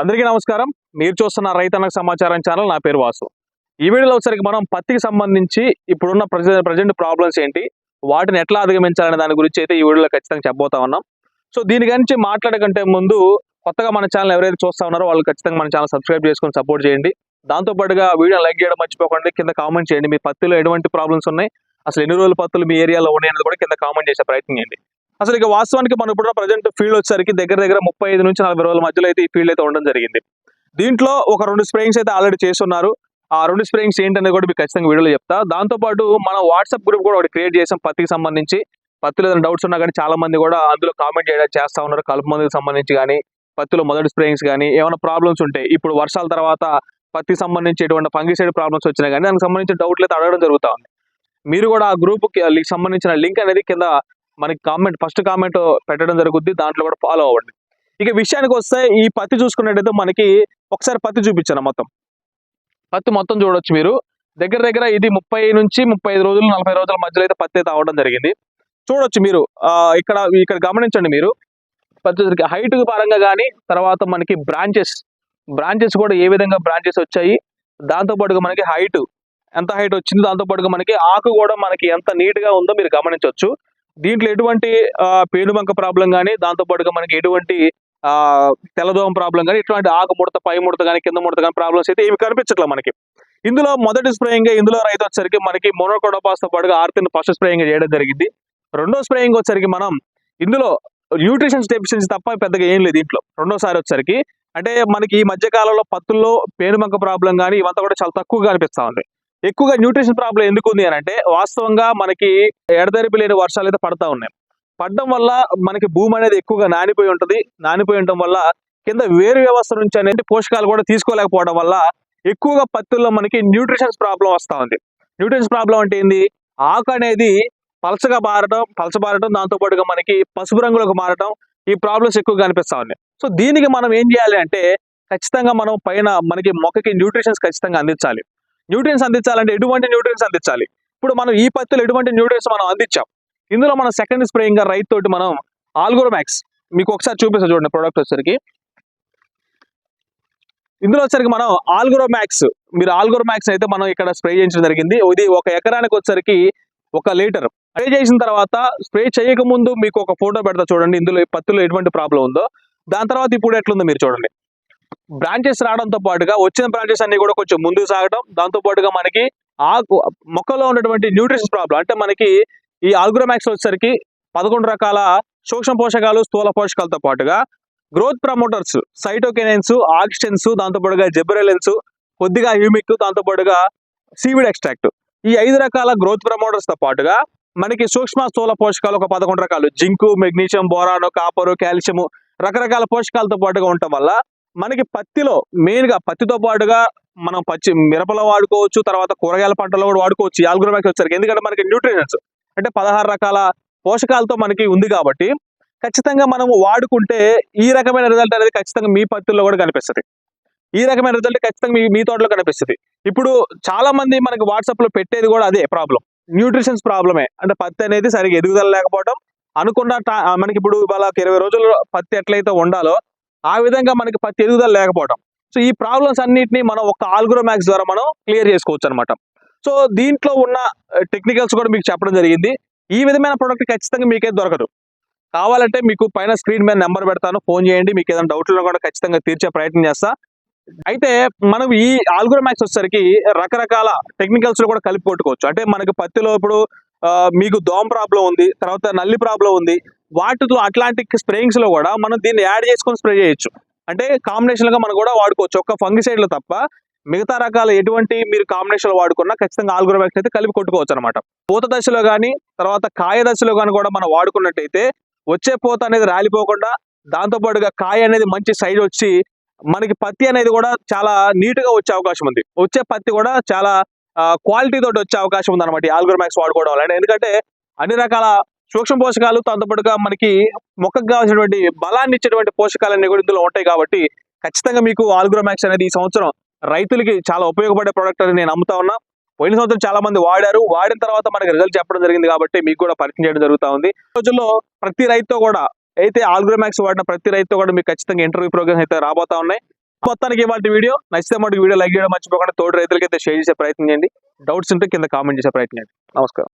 అందరికీ నమస్కారం. మీరు చూస్తున్న రైతన్నకు సమాచారం ఛానల్ నా పేరు వాసు. ఈ వీడియోలో వచ్చరికి మనం పత్తికి సంబంధించి ఇప్పుడున్న ప్రజెంట్ ప్రాబ్లమ్స్ ఏంటి వాటిని ఎట్లా అధిగమించాలనే దాని గురించి అయితే ఈ వీడియోలో ఖచ్చితంగా చెప్పబోతా ఉన్నాం. సో దీని గురించి మాట్లాడకంటే ముందు కొత్తగా మన ఛానల్ ఎవరైతే చూస్తా ఉన్నారో వాళ్ళు ఖచ్చితంగా మన ఛానల్ సబ్స్క్రైబ్ చేసుకొని సపోర్ట్ చేయండి. దాంతో పాటుగా వీడియో లైక్ చేయడం మర్చిపోకండి. కింద కామెంట్ చేయండి. మీ పత్తిలో ఎటువంటి ప్రాబ్లమ్స్ ఉన్నాయి అసలు ఎన్ని రోజుల పత్తులు మీ ఏరియాలో ఉన్నాయన్నది కూడా కింద కామెంట్ చేసే ప్రయత్నం చేయండి. అసలు ఇక వాస్తవానికి మనం ఇప్పుడు ప్రజెంట్ ఫీల్డ్ వచ్చేసరికి దగ్గర దగ్గర ముప్పై ఐదు నుంచి నలభై రోజుల మధ్యలో అయితే ఈ ఫీల్డ్ అయితే ఉండడం జరిగింది. దీంట్లో ఒక రెండు స్ప్రేయింగ్స్ అయితే ఆల్రెడీ చేస్తున్నారు. ఆ రెండు స్ప్రేయింగ్స్ ఏంటనేది కూడా మీకు ఖచ్చితంగా వీడియోలో చెప్తా. దాంతో పాటు మన వాట్సాప్ గ్రూప్ కూడా ఒకటి క్రియేట్ చేసాం పత్తికి సంబంధించి. పత్తిలో ఏదైనా డౌట్స్ ఉన్నా కానీ చాలా మంది కూడా అందులో కామెంట్ చేయడం చేస్తా ఉన్నారు. కలుపు మందుకు సంబంధించి కానీ పత్తిలో మొదటి స్ప్రేయింగ్స్ కానీ ఏమైనా ప్రాబ్లమ్స్ ఉంటాయి ఇప్పుడు వర్షాల తర్వాత పత్తికి సంబంధించి ఎటువంటి ఫంగిసైడ్ ప్రాబ్లమ్స్ వచ్చినా కానీ దానికి సంబంధించిన డౌట్లు అయితే అడగడం జరుగుతూ ఉంది. మీరు కూడా ఆ గ్రూప్కి సంబంధించిన లింక్ అనేది కింద మనకి కామెంట్ ఫస్ట్ కామెంట్ పెట్టడం జరుగుద్ది దాంట్లో కూడా ఫాలో అవ్వండి. ఇక విషయానికి వస్తే ఈ పత్తి చూసుకున్నట్టయితే మనకి ఒకసారి పత్తి చూపించాను మొత్తం. పత్తి మొత్తం చూడొచ్చు మీరు. దగ్గర దగ్గర ఇది ముప్పై నుంచి ముప్పై ఐదు రోజులు నలభై రోజుల మధ్యలో అయితే పత్తి అయితే అవడం జరిగింది. చూడొచ్చు మీరు. ఇక్కడ ఇక్కడ గమనించండి మీరు. పత్తి హైట్ పరంగా కానీ తర్వాత మనకి బ్రాంచెస్ బ్రాంచెస్ కూడా ఏ విధంగా బ్రాంచెస్ వచ్చాయి? దాంతో పాటుగా మనకి హైట్ ఎంత హైట్ వచ్చింది? దాంతోపాటుగా మనకి ఆకు కూడా మనకి ఎంత నీట్గా ఉందో మీరు గమనించవచ్చు దీంట్లో ఎటువంటి పేనుబంక ప్రాబ్లం కానీ దాంతో పాటుగా మనకి ఎటువంటి ఆ తెల్లదోమ ప్రాబ్లం కానీ ఇటువంటి ఆకు ముడత పై ముడత కానీ కింద ముడత కానీ ప్రాబ్లమ్స్ అయితే ఏమి కనిపించట్లే మనకి. ఇందులో మొదటి స్ప్రేయింగ్ ఇందులో రైతు వచ్చరికి మనకి మోనోకోడోపాస్తో పాటుగా ఆర్తిని ఫస్ట్ స్ప్రేయింగ్ చేయడం జరిగింది. రెండో స్ప్రేయింగ్ వచ్చరికి మనం ఇందులో న్యూట్రిషన్స్ డెఫిషియన్సీ తప్ప పెద్దగా ఏం లేదు దీంట్లో. రెండోసారి వచ్చరికి అంటే మనకి ఈ మధ్య కాలంలో పత్తుల్లో పేనుమంక ప్రాబ్లం కానీ ఇవంతా కూడా చాలా తక్కువగా అనిపిస్తా ఉంది. ఎక్కువగా న్యూట్రిషన్ ప్రాబ్లం ఎందుకు ఉంది అని అంటే వాస్తవంగా మనకి ఎడతెరిపి లేని వర్షాలు అయితే పడతా ఉన్నాయి. పడడం వల్ల మనకి భూమి అనేది ఎక్కువగా నానిపోయి ఉంటది. నానిపోయి ఉండటం వల్ల కింద వేరు వ్యవస్థ నుంచి అనేది పోషకాలు కూడా తీసుకోలేకపోవడం వల్ల ఎక్కువగా పత్తుల్లో మనకి న్యూట్రిషన్స్ ప్రాబ్లం వస్తూ ఉంది. న్యూట్రిషన్స్ ప్రాబ్లం అంటే ఏంది? ఆకు అనేది పలచగా మారడం పలచబారటం దాంతో పాటుగా మనకి పసుపు రంగులోకి మారడం ఈ ప్రాబ్లమ్స్ ఎక్కువగా అనిపిస్తూ ఉన్నాయి. సో దీనికి మనం ఏం చేయాలి అంటే ఖచ్చితంగా మనం పైన మనకి మొక్కకి న్యూట్రిషన్స్ ఖచ్చితంగా అందించాలి. న్యూట్రియన్స్ అందించాలంటే ఎటువంటి న్యూట్రియన్స్ అందించాలి? ఇప్పుడు మనం ఈ పత్తిలో ఎటువంటి న్యూట్రియన్స్ మనం అందించాం? ఇందులో మనం సెకండ్ స్ప్రేయింగ్గా రైతు తోటి మనం ఆల్గోరమాక్స్ మీకు ఒకసారి చూపిస్తా చూడండి ప్రోడక్ట్ వచ్చరికి ఇందులో వచ్చరికి మనం ఆల్గోరమాక్స్ మీరు ఆల్గోరమాక్స్ అయితే మనం ఇక్కడ స్ప్రే చేయించడం జరిగింది. ఇది ఒక ఎకరానికి వచ్చరికి ఒక లీటర్. స్ప్రే చేసిన తర్వాత స్ప్రే చేయక ముందు మీకు ఒక ఫోటో పెడతా చూడండి. ఇందులో ఈ పత్తిలో ఎటువంటి ప్రాబ్లం ఉందో. దాని తర్వాత ఇప్పుడు ఎట్లుందో మీరు చూడండి. బ్రాంచెస్ రావడంతో పాటుగా వచ్చిన బ్రాంచెస్ అన్ని కూడా కొంచెం ముందుకు సాగడం దాంతో పాటుగా మనకి ఆకు మొక్కలో ఉన్నటువంటి న్యూట్రిషన్ ప్రాబ్లం అంటే మనకి ఈ ఆల్గ్రోమాక్స్ వచ్చేసరికి పదకొండు రకాల సూక్ష్మ పోషకాలు స్థూల పోషకాలతో పాటుగా గ్రోత్ ప్రమోటర్స్ సైటోకెనెన్స్ ఆక్సిజన్స్ దాంతో పాటుగా జెబరెలెన్స్ కొద్దిగా హ్యూమిక్ దాంతో పాటుగా సీవిడ్ ఎక్స్ట్రాక్ట్ ఈ ఐదు రకాల గ్రోత్ ప్రమోటర్స్తో పాటుగా మనకి సూక్ష్మ స్థూల పోషకాలు ఒక పదకొండు రకాలు. Zinc magnesium boron copper calcium రకరకాల పోషకాలతో పాటుగా ఉండటం వల్ల మనకి పత్తిలో మెయిన్గా పత్తితో పాటుగా మనం పచ్చి మిరపలో వాడుకోవచ్చు తర్వాత కూరగాయల పంటలో కూడా వాడుకోవచ్చు ఈ ఆల్గ్రోమాక్స్ వచ్చరికి ఎందుకంటే మనకి న్యూట్రిషన్స్ అంటే పదహారు రకాల పోషకాలతో మనకి ఉంది కాబట్టి ఖచ్చితంగా మనము వాడుకుంటే ఈ రకమైన రిజల్ట్ అనేది ఖచ్చితంగా మీ పత్తుల్లో కూడా కనిపిస్తుంది. ఈ రకమైన రిజల్ట్ ఖచ్చితంగా మీ మీ తోటలో కనిపిస్తుంది. ఇప్పుడు చాలా మంది మనకి వాట్సాప్లో పెట్టేది కూడా అదే ప్రాబ్లం న్యూట్రిషన్స్ ప్రాబ్లమే అంటే పత్తి అనేది సరిగ్గా ఎదుగుదల లేకపోవడం అనుకున్న మనకి ఇప్పుడు ఇవాళ ఇరవై రోజుల్లో పత్తి ఎట్లయితే ఉండాలో ఆ విధంగా మనకి పత్తి ఎదుగుదల లేకపోవడం. సో ఈ ప్రాబ్లమ్స్ అన్నిటిని మనం ఒక ఆల్గ్రోమాక్స్ ద్వారా మనం క్లియర్ చేసుకోవచ్చు అనమాట సో దీంట్లో ఉన్న టెక్నికల్స్ కూడా మీకు చెప్పడం జరిగింది. ఈ విధమైన ప్రోడక్ట్ ఖచ్చితంగా మీకే దొరకదు. కావాలంటే మీకు పైన స్క్రీన్ మీద నెంబర్ పెడతాను ఫోన్ చేయండి మీకు ఏదైనా డౌట్లు కూడా ఖచ్చితంగా తీర్చే ప్రయత్నం చేస్తా. అయితే మనం ఈ ఆల్గ్రోమాక్స్ వచ్చేసరికి రకరకాల టెక్నికల్స్లో కూడా కలిపి కొట్టుకోవచ్చు. అంటే మనకి పత్తిలో ఇప్పుడు మీకు దోమ ప్రాబ్లం ఉంది తర్వాత నల్లి ప్రాబ్లం ఉంది వాటితో అట్లాంటి స్ప్రేయింగ్స్లో కూడా మనం దీన్ని యాడ్ చేసుకొని స్ప్రే చేయొచ్చు. అంటే కాంబినేషన్గా మనం కూడా వాడుకోవచ్చు. ఒక్క ఫంగిసైడ్లో తప్ప మిగతా రకాల ఎటువంటి మీరు కాంబినేషన్లో వాడుకున్నా ఖచ్చితంగా ఆల్గ్రోమాక్స్ అయితే కలిపి కొట్టుకోవచ్చు అనమాట పూత దశలో కానీ తర్వాత కాయ దశలో కానీ కూడా మనం వాడుకున్నట్టయితే వచ్చే పూత అనేది రాలిపోకుండా దాంతో పాటుగా కాయ అనేది మంచి సైజ్ వచ్చి మనకి పత్తి అనేది కూడా చాలా నీట్గా వచ్చే అవకాశం ఉంది. వచ్చే పత్తి కూడా చాలా క్వాలిటీ తోటి వచ్చే అవకాశం ఉంది అనమాట ఆల్గ్రోమాక్స్ వాడుకోవడం వల్ల. ఎందుకంటే అన్ని రకాల సూక్ష్మ పోషకాలు దాంతో పాటుగా మనకి మొక్కకు కావాల్సినటువంటి బలాన్ని ఇచ్చేటువంటి పోషకాలన్నీ కూడా ఇందులో ఉంటాయి కాబట్టి ఖచ్చితంగా మీకు ఆల్గ్రోమాక్స్ అనేది ఈ సంవత్సరం రైతులకి చాలా ఉపయోగపడే ప్రోడక్ట్ అని నేను నమ్ముతా ఉన్నా. పోయిన సంవత్సరం చాలా మంది వాడారు. వాడిన తర్వాత మనకి రిజల్ట్ చెప్పడం జరిగింది కాబట్టి మీకు కూడా పరిచయం చేయడం జరుగుతా ఉంది. ఈ రోజుల్లో ప్రతి రైతు కూడా అయితే ఆల్గ్రోమాక్స్ వాడిన ప్రతి రైతు కూడా మీకు ఖచ్చితంగా ఇంటర్వ్యూ ప్రోగ్రామ్స్ అయితే రాబోతా ఉన్నాయి. మొత్తానికి ఇవాళ వీడియో. నచ్చితే మటుకు వీడియో లైక్ చేయడం మర్చిపోకుండా తోటి రైతులకైతే షేర్ చేసే ప్రయత్నం చేయండి. డౌట్స్ ఉంటే కింద కామెంట్ చేసే ప్రయత్నం చేయండి. నమస్కారం.